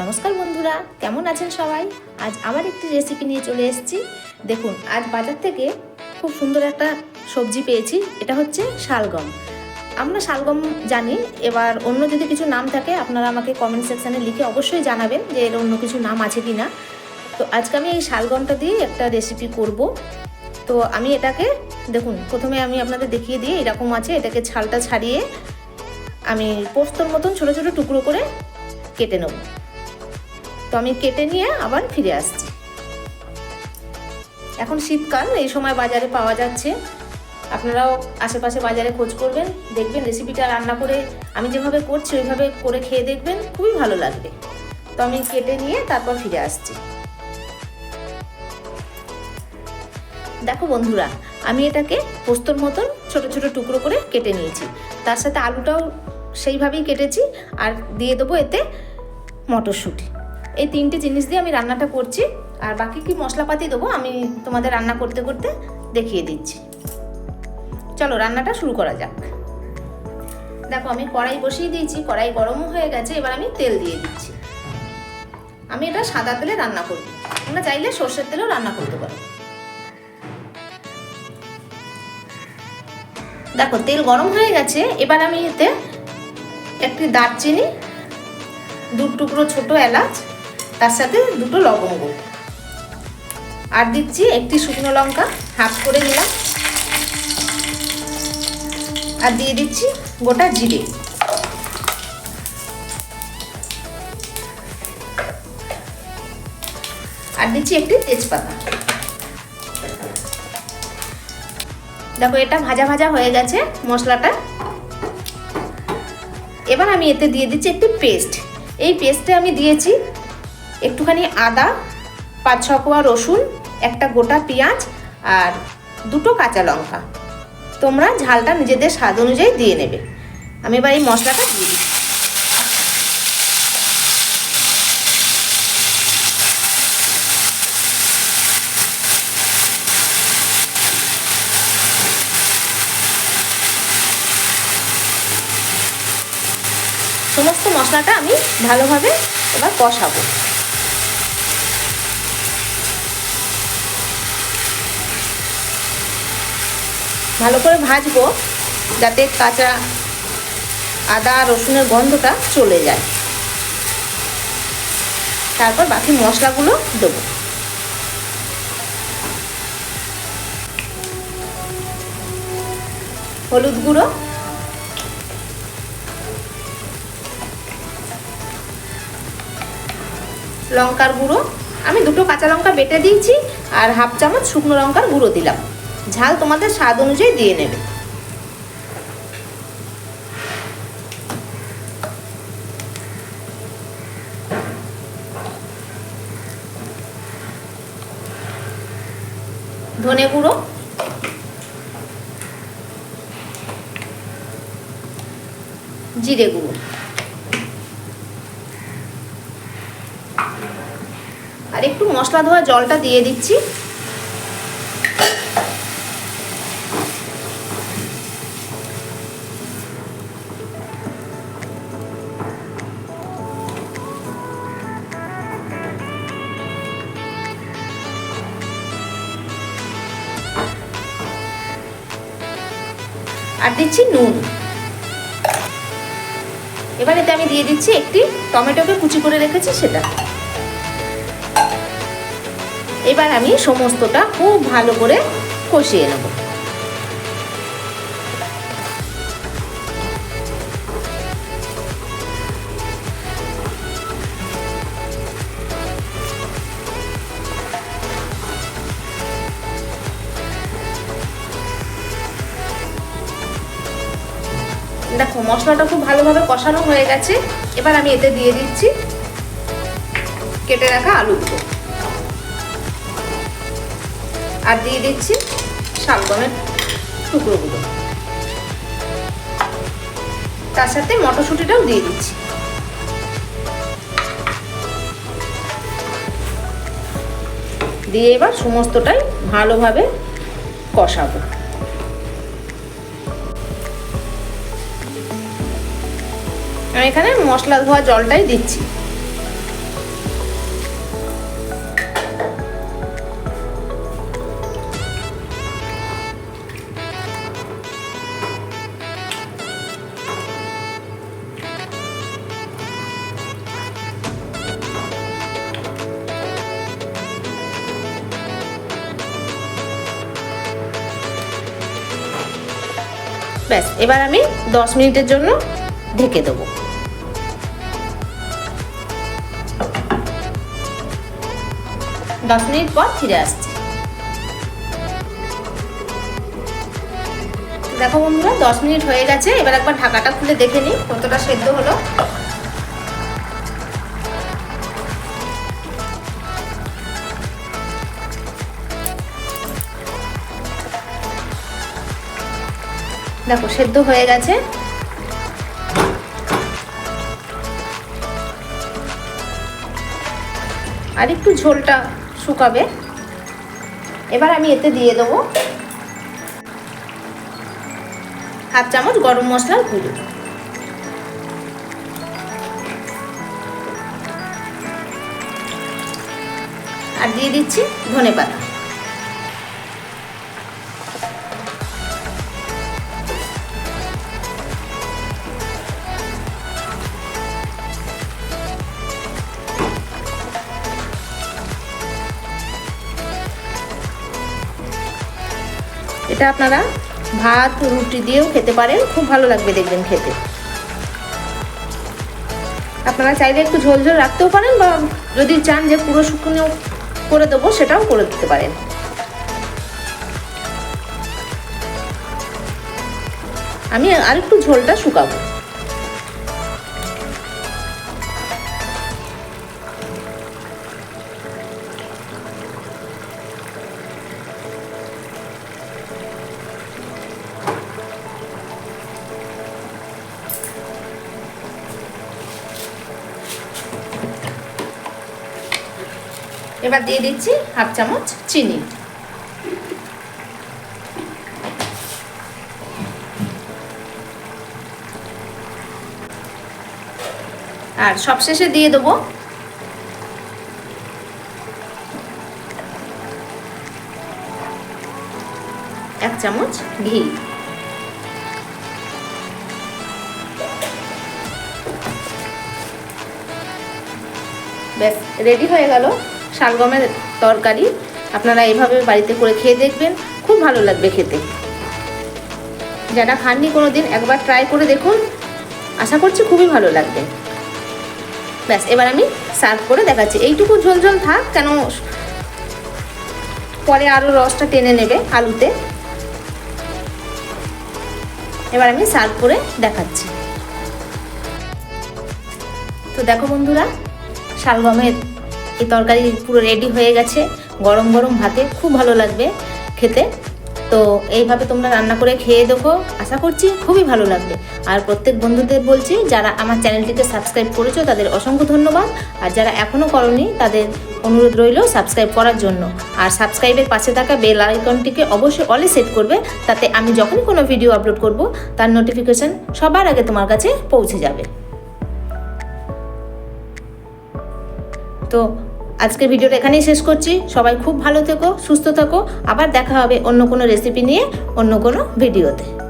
নমস্কার বন্ধুরা, কেমন আছেন সবাই? আজ আবার একটি রেসিপি নিয়ে চলে এসেছি। দেখুন, আজ বাজার থেকে খুব সুন্দর একটা সবজি পেয়েছি, এটা হচ্ছে শালগম। আমরা শালগম জানি, এবার অন্য যদি কিছু নাম থাকে, আপনারা আমাকে কমেন্ট সেকশানে লিখে অবশ্যই জানাবেন যে এর অন্য কিছু নাম আছে কি না তো আজকে আমি এই শালগমটা দিয়ে একটা রেসিপি করব। তো আমি এটাকে, দেখুন, প্রথমে আমি আপনাদের দেখিয়ে দিই, এরকম আছে, এটাকে ছালটা ছাড়িয়ে আমি পোস্তর মতন ছোট ছোট টুকরো করে কেটে নেব। তো আমি কেটে নিয়ে আবার ফিরে আসছি। এখন শীতকাল, এই সময় বাজারে পাওয়া যাচ্ছে। আপনারাও আশেপাশে বাজারে খোঁজ করবেন, দেখবেন রেসিপিটা রান্না করে আমি যেভাবে করছি, ওইভাবে করে খেয়ে দেখবেন, খুবই ভালো লাগবে। তো আমি কেটে নিয়ে তারপর ফিরে আসছি। দেখো বন্ধুরা, আমি এটাকে পোস্তর মতন ছোট ছোট টুকরো করে কেটে নিয়েছি। তার সাথে আলুটাও সেইভাবেই কেটেছি, আর দিয়ে দেবো এতে মটরশুঁটি। এই তিনটে জিনিস দিয়ে আমি রান্নাটা করছি, আর বাকি কি মশলাপাতি দেবো আমি তোমাদের রান্না করতে করতে দেখিয়ে দিচ্ছি। চলো রান্নাটা শুরু করা যাক। দেখো আমি কড়াই বসিয়ে দিয়েছি, কড়াই গরমও হয়ে গেছে, এবার আমি তেল দিয়ে দিচ্ছি। আমি এটা সাদা তেলে রান্না করব, তোমরা চাইলে সর্ষের তেলেও রান্না করতে পারো। দেখো তেল গরম হয়ে গেছে, এবার আমি এতে একটি দারচিনি, দু টুকরো ছোট এলাচ তার সাথে দুটো লবঙ্গ। আর দিচ্ছি একটি শুকনো লঙ্কা, হাফ করে নিলাম। আর দিয়ে দিচ্ছি গোটা জিরে। আর দিচ্ছি একটি তেজপাতা। দেখো, এটা ভাজা ভাজা হয়ে গেছে মশলাটা। এবার আমি এতে দিয়ে দিচ্ছি একটি পেস্ট। এই পেস্টে আমি দিয়েছি একটুখানি আদা পাঁচ ছ কোয়া রসুন, একটা গোটা পেঁয়াজ আর দুটো কাঁচা লঙ্কা। তোমরা ঝালটা নিজেদের স্বাদ অনুযায়ী দিয়ে নেবে। আমি এবার এই মশলাটা দিয়ে দিচ্ছি। সমস্ত মশলাটা আমি ভালোভাবে এবার কষাবো। ভালো করে ভাজবো যাতে কাঁচা আদা, রসুনের গন্ধটা চলে যায়। তারপর বাকি মশলাগুলো দেবো। হলুদ গুঁড়ো। লঙ্কার গুঁড়ো। আমি দুটো কাঁচা লঙ্কা বেটে দিয়েছি আর হাফ চামচ শুকনো লঙ্কার গুঁড়ো দিলাম। ঝাল তোমাদের স্বাদ অনুযায়ী দিয়ে নেবে। ধনে গুঁড়ো। জিরে গুঁড়ো। আর একটু মশলা ধোয়া জলটা দিয়ে দিচ্ছি। আর দিচ্ছি নুন। এবার এতে আমি দিয়ে দিচ্ছি একটি টমেটোকে কুচি করে রেখেছি সেটা। এবার আমি সমস্তটা খুব ভালো করে কষিয়ে নেব। দেখো, মশলাটা খুব ভালোভাবে কষানো হয়ে গেছে। এবার আমি এতে দিয়ে দিচ্ছি কেটে রাখা আলুগুলো। আর দিয়ে দিচ্ছি শালগমের টুকরোগুলো। তার সাথে মটরশুঁটিটাও দিয়ে দিচ্ছি। দিয়ে এবার সমস্তটাই ভালোভাবে কষাবো। আমি এখানে মশলা ধোয়া জলটাই দিচ্ছি। ব্যাস এবার আমি 10 মিনিটের জন্য ঢেকে দেবো। দশ মিনিট পর ফিরে আসছি। দেখো বন্ধুরা, দশ মিনিট হয়ে গেছে, এবার একবার ঢাকাটা খুলে দেখে নিই কতটা সেদ্ধ হলো। দেখো, সেদ্ধ হয়ে গেছে। আর একটু ঝোলটা শুকাবে। এবার আমি এতে দিয়ে দেবো হাফ চামচ গরম মশলার গুঁড়ো। আর দিয়ে দিচ্ছি ধনে পাতা এটা আপনারা ভাত, রুটি দিয়েও খেতে পারেন। খুব ভালো লাগবে দেখবেন খেতে। আপনারা চাইলে একটু ঝোল ঝোল রাখতেও পারেন বা যদি চান যে পুরো শুকনো করে দেবো, সেটাও করে দিতে পারেন। আমি আর একটু ঝোলটা শুকাবো। এবার দিয়ে দিচ্ছি হাফ চামচ চিনি। আর সবশেষে দিয়ে দেবো এক চামচ ঘি। ব্যাস রেডি হয়ে গেল। শালগমের তরকারি আপনারা এইভাবে বাড়িতে করে খেয়ে দেখবেন। খুব ভালো লাগবে খেতে। যারা খাননি কোনো দিন একবার ট্রাই করে দেখুন। আশা করছি খুবই ভালো লাগবে। ব্যাস, এবার আমি সার্ভ করে দেখাচ্ছি। এইটুকু ঝোল ঝোল থাক, কেন পরে আরও রসটা টেনে নেবে আলুতে। এবার আমি সার্ভ করে দেখাচ্ছি। তো দেখো বন্ধুরা শালগমের এই তরকারি পুরো রেডি হয়ে গেছে। গরম গরম ভাতে খুব ভালো লাগবে খেতে। তো এইভাবে তোমরা রান্না করে খেয়ে দেখো। আশা করছি খুবই ভালো লাগবে। আর প্রত্যেক বন্ধুদের বলছি, যারা আমার চ্যানেলটিকে সাবস্ক্রাইব করেছ, তাদের অসংখ্য ধন্যবাদ। আর যারা এখনও করনি, তাদের অনুরোধ রইল সাবস্ক্রাইব করার জন্য। আর সাবস্ক্রাইবের পাশে থাকা বেল আইকনটিকে অবশ্যই অলে সেট করবে, তাতে আমি যখনই কোনো ভিডিও আপলোড করব, তার নোটিফিকেশন সবার আগে তোমার কাছে পৌঁছে যাবে। তো আজকের ভিডিওটা এখানেই শেষ করছি। সবাই খুব ভালো থেকো, সুস্থ থাকো। আবার দেখা হবে অন্য কোনো রেসিপি নিয়ে, অন্য কোনো ভিডিওতে।